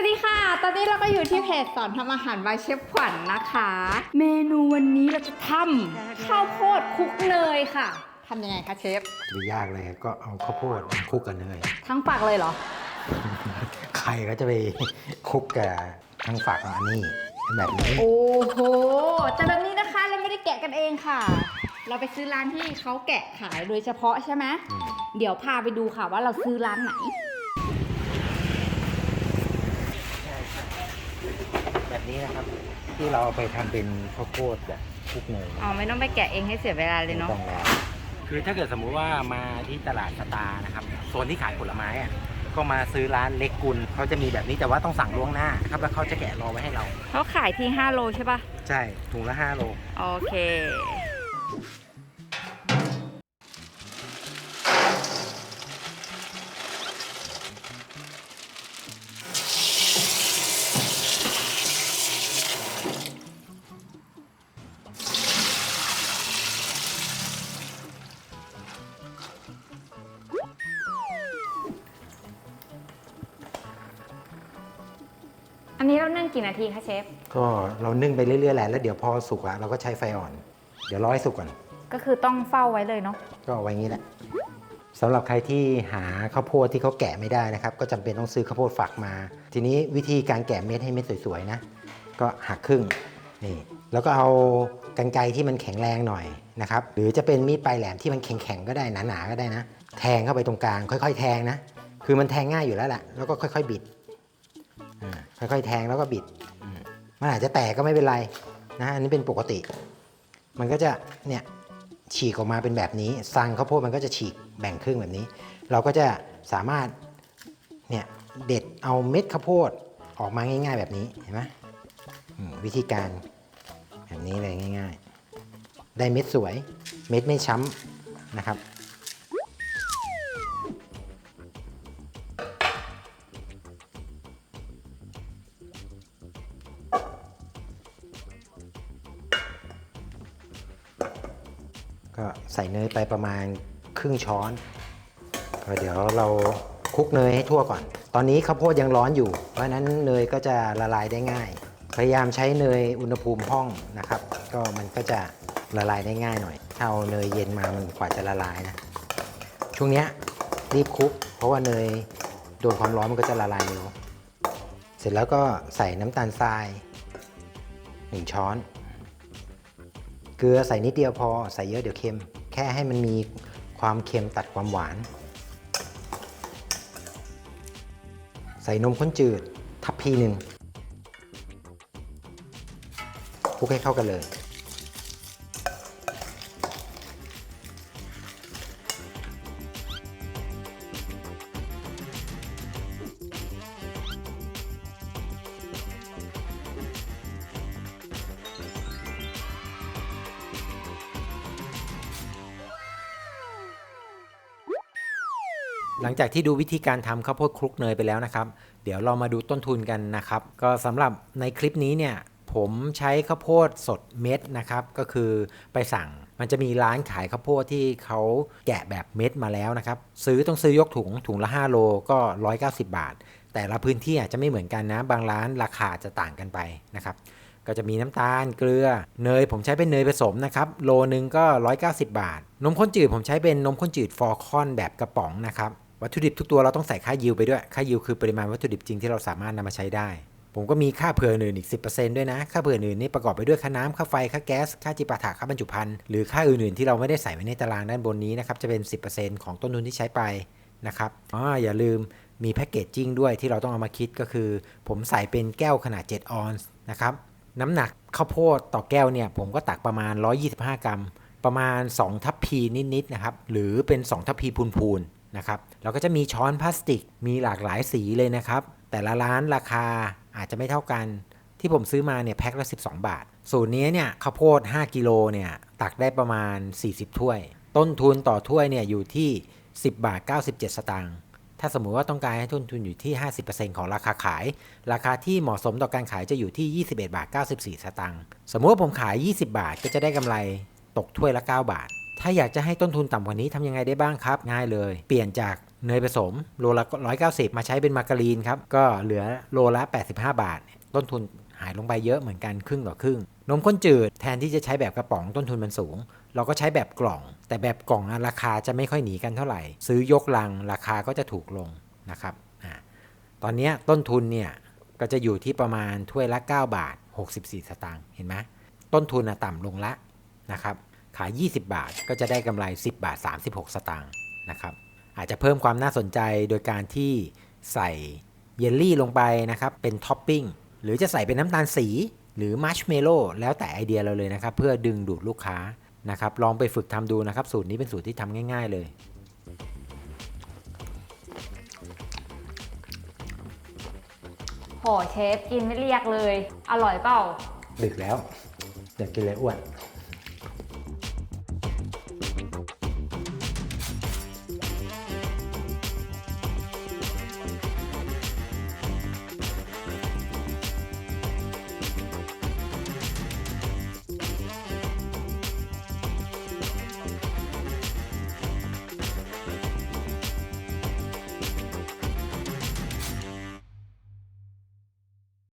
วัสดีค่ะ ตอนนี้เราก็อยู่ที่เพจสอนทำอาหารบายเชฟขวัญนะคะ เมนูวันนี้เราจะทำข้าวโพดคลุกเนยค่ะทำยังไงคะเชฟไม่ยากเลยก็เอาข้าวโพดมาคลุกกับเนย ทั้งปากเลยเหรอ ใครก็จะไปคลุกกับทั้งฝักอันนี้เป็นแบบนี้ โอ้โห แต่แบบนี้นะคะเราไม่ได้แกะกันเองค่ะ เราไปซื้อร้านที่เขาแกะขายโดยเฉพาะใช่ไหมอืมเดี๋ยวพาไปดูค่ะว่าเราซื้อร้านไหน แบบนี้นะครับ ที่เราเอาไปทำเป็นข้าวโพดแบบคลุกเนยอ๋อไม่ต้องไปแกะเองให้เสียเวลาเลยเนาะไม่ต้องแล้วคือถ้าเกิดสมมุติว่ามาที่ตลาดสตาร์นะครับโซนที่ขายผลไม้อะก็มาซื้อร้านเล็กกุลเขาจะมีแบบนี้แต่ว่าต้องสั่งล่วงหน้าครับแล้วเขาจะแกะรอไว้ให้เราเขาขายที่5โลใช่ปะใช่ถุงละ5โลโอเค อันนี้เรานึ่งกี่นาทีคะเชฟ ก็เรานึ่งไปเรื่อยๆแหละแล้วเดี๋ยวพอสุกอะเราก็ใช้ไฟอ่อน เดี๋ยวรอให้สุกก่อน ก็คือต้องเฝ้าไว้เลยเนาะ ก็เอาไว้งี้แหละสำหรับใครที่หาข้าวโพดที่เขาแกะไม่ได้นะครับ ก็จำเป็นต้องซื้อข้าวโพดฝักมา ทีนี้วิธีการแกะเม็ดให้เม็ดสวยๆนะ ก็หักครึ่งนี่ แล้วก็เอากันไกรที่มันแข็งแรงหน่อยนะครับ หรือจะเป็นมีดปลายแหลมที่มันแข็งๆก็ได้หนาๆก็ได้นะ แทงเข้าไปตรงกลาง ค่อย ๆ แทงนะ คือมันแทงง่ายอยู่แล้วแหละแล้วก็ค่อย ๆ บิดอ่า ค่อยๆแทงแล้วก็บิดอืมมันอาจจะแตกก็ไม่เป็นไรนะอันนี้เป็นปกติ มันก็จะเนี่ยฉีกออกมาเป็นแบบนี้ซังข้าวโพดมันก็จะฉีกแบ่งครึ่งแบบนี้ เราก็จะสามารถเนี่ยเด็ดเอาเม็ดข้าวโพดออกมาง่าย ๆ แบบนี้เห็นไหมอืมวิธีการแบบนี้เลยง่าย ๆ ได้เม็ดสวย เม็ดไม่ช้ำนะครับ ก็ใส่เนยไปประมาณครึ่งช้อนก็เดี๋ยวเราคลุกเนยให้ทั่วก่อน ตอนนี้ข้าวโพดยังร้อนอยู่ เพราะนั้นเนยก็จะละลายได้ง่าย พยายามใช้เนยอุณหภูมิห้องนะครับ ก็มันก็จะละลายได้ง่ายหน่อย ถ้าเอาเนยเย็นมามันกว่าจะละลายนะ ช่วงนี้รีบคลุก เพราะว่าเนยโดนความร้อนมันก็จะละลายเร็ว เสร็จแล้วก็ใส่น้ำตาลทราย 1 ช้อน เกลือใส่นิดเดียวพอใส่เยอะเดี๋ยวเค็ม แค่ให้มันมีความเค็มตัดความหวาน ใส่นมข้นจืดทัพพีหนึ่งคลุกให้เข้ากันเลย หลังจากที่ดูวิธีการทำข้าวโพดคลุกเนยไปแล้วนะครับ เดี๋ยวเรามาดูต้นทุนกันนะครับ ก็สำหรับในคลิปนี้เนี่ยผมใช้ข้าวโพดสดเม็ดนะครับ ก็คือไปสั่งมันจะมีร้านขายข้าวโพดที่เขาแกะแบบเม็ดมาแล้วนะครับ ซื้อต้องซื้อยกถุงถุงละ 5 โลก็ 190 บาท แต่ละพื้นที่อาจจะไม่เหมือนกันนะ บางร้านราคาจะต่างกันไปนะครับ ก็จะมีน้ำตาลเกลือเนยผมใช้เป็นเนยผสมนะครับ โลนึงก็ 190 บาท นมข้นจืดผมใช้เป็นนมข้นจืดฟอร์คอนแบบกระป๋องนะครับ วัตถุดิบทุกตัวเราต้องใส่ค่ายิวไปด้วย ค่ายิวคือปริมาณวัตถุดิบจริงที่เราสามารถนำมาใช้ได้ ผมก็มีค่าเผื่ออื่นอีก 10%ด้วยนะ ค่าเผื่ออื่นนี่ประกอบไปด้วยค่าน้ำค่าไฟ ค่าแก๊ส ค่าจิปาถะค่าบรรจุภัณฑ์ หรือค่าอื่นๆที่เราไม่ได้ใส่ไว้ในตารางด้านบนนี้นะครับ จะเป็น 10%ของต้นทุนที่ใช้ไปนะครับอ๋ออย่าลืมมีแพ็กเกจจิ้งด้วยที่เราต้องเอามาคิดก็คือ ผมใส่เป็นแก้วขนาด 7 ออนซ์นะครับ น้ำหนักข้าวโพดต่อแก้วเนี่ยผมก็ตักประมาณ 125 กรัม ประมาณ 2 ทัพพีนิดๆนะครับ หรือเป็น 2 ทัพพีพูนๆ นะครับแล้วก็จะมีช้อนพลาสติกมีหลากหลายสีเลยนะครับ แต่ละร้านราคาอาจจะไม่เท่ากัน ที่ผมซื้อมาเนี่ยแพ็คละ 12 บาท สูตรนี้เนี่ยข้าวโพด 5 กิโลเนี่ยตักได้ประมาณ 40 ถ้วย ต้นทุนต่อถ้วยเนี่ยอยู่ที่ 10 บาท 97 สตางค์ถ้าสมมุติว่าต้องการให้ต้นทุนอยู่ที่ 50%ของราคาขาย ราคาที่เหมาะสมต่อการขายจะอยู่ที่ 21 บาท 94 สตางค์สมมุติว่าผมขาย 20 บาทก็จะได้กำไรตกถ้วยละ 9 บาท ถ้าอยากจะให้ต้นทุนต่ำกว่านี้ทำยังไงได้บ้างครับ ง่ายเลย เปลี่ยนจากเนยผสมโลละ 190 มาใช้เป็นมาการีนครับ ก็เหลือโลละ 85 บาท ต้นทุนหายลงไปเยอะเหมือนกันครึ่งต่อครึ่ง นมข้นจืดแทนที่จะใช้แบบกระป๋องต้นทุนมันสูง เราก็ใช้แบบกล่อง แต่แบบกล่องราคาจะไม่ค่อยหนีกันเท่าไหร่ ซื้อยกลังราคาก็จะถูกลงนะครับตอนนี้ต้นทุนเนี่ยก็จะอยู่ที่ประมาณถ้วยละ 9 บาท 64 สตางค์เห็นไหมต้นทุนต่ำลงละนะครับ ขาย 20 บาท ก็จะได้กำไร 10 บาท 36 สตางค์นะครับ อาจจะเพิ่มความน่าสนใจโดยการที่ใส่เยลลี่ลงไปนะครับ เป็นท็อปปิ้ง หรือจะใส่เป็นน้ำตาลสี หรือมัชเมลโล่แล้วแต่ไอเดียเราเลยนะครับ เพื่อดึงดูดลูกค้านะครับ ลองไปฝึกทำดูนะครับ สูตรนี้เป็นสูตรที่ทำง่าย ๆ เลยโหเชฟกินไม่เรียกเลย อร่อยเปล่า ดึกแล้วอยากกินอะไรอ้วน